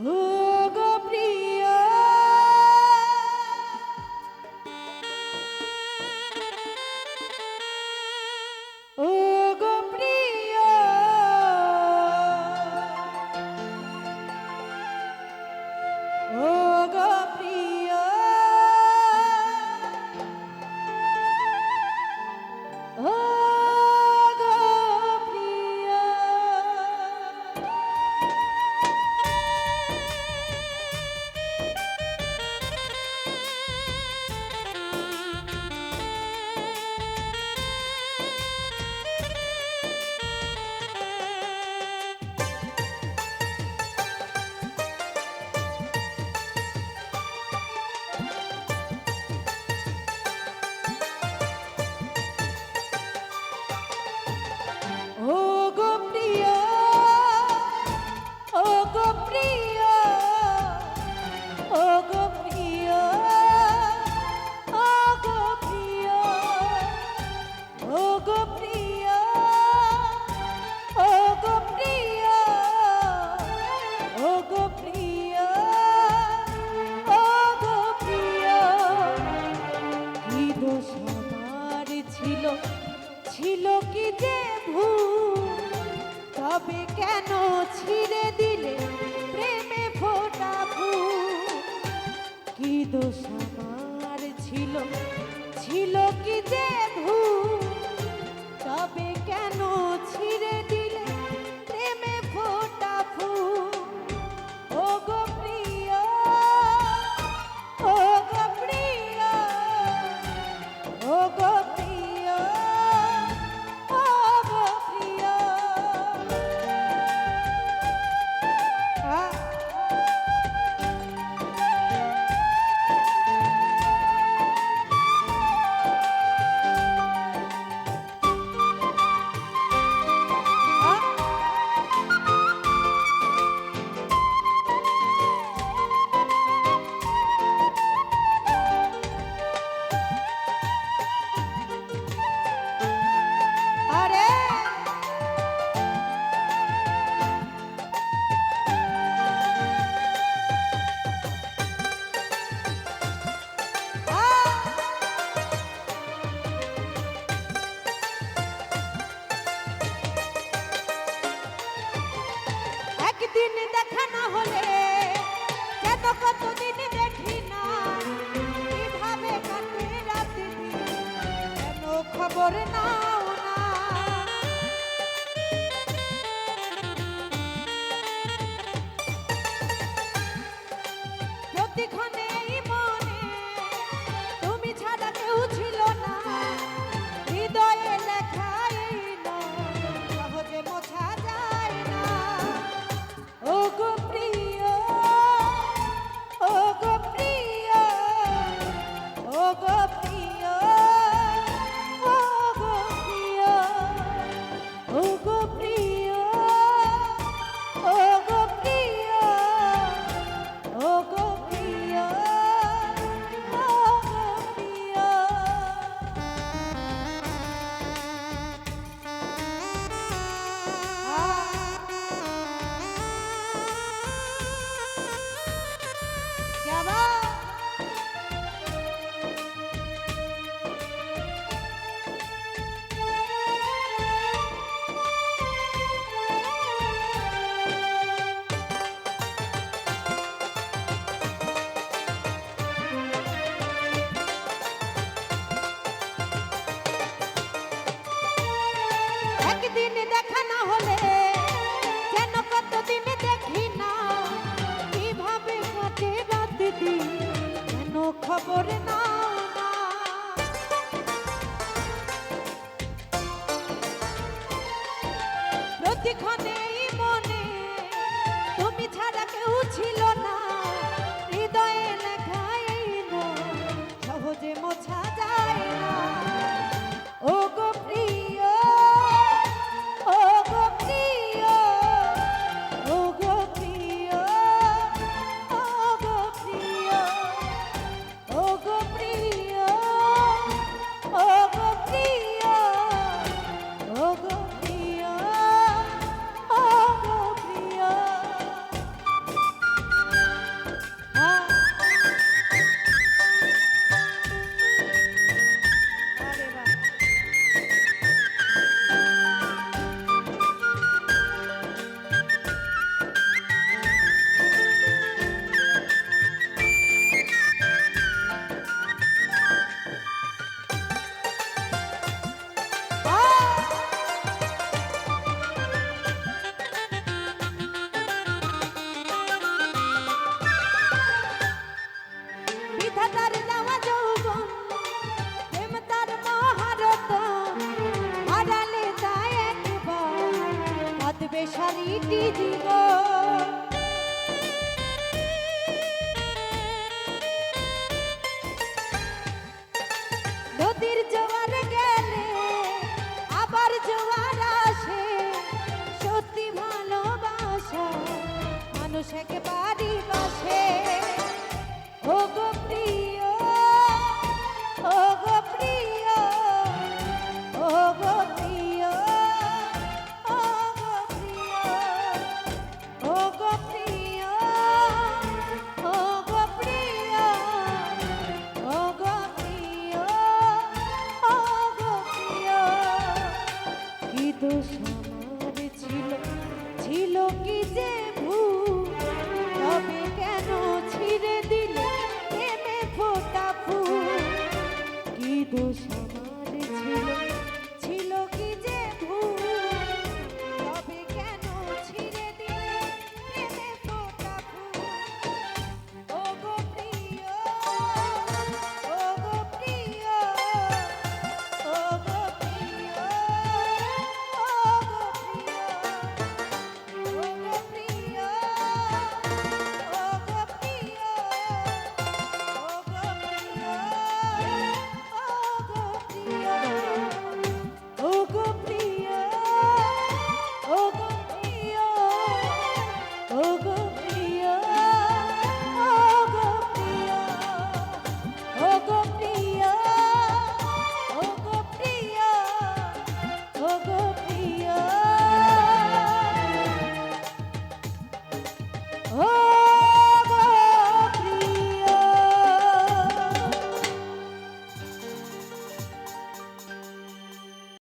Ooh. কেন ছিঁড়ে দিলে প্রেমে ফোটা ফুল কি দোষ আমার ছিল? ছিল কি যে না হলে দেখি না খবর না i'm favore, ma gideceğim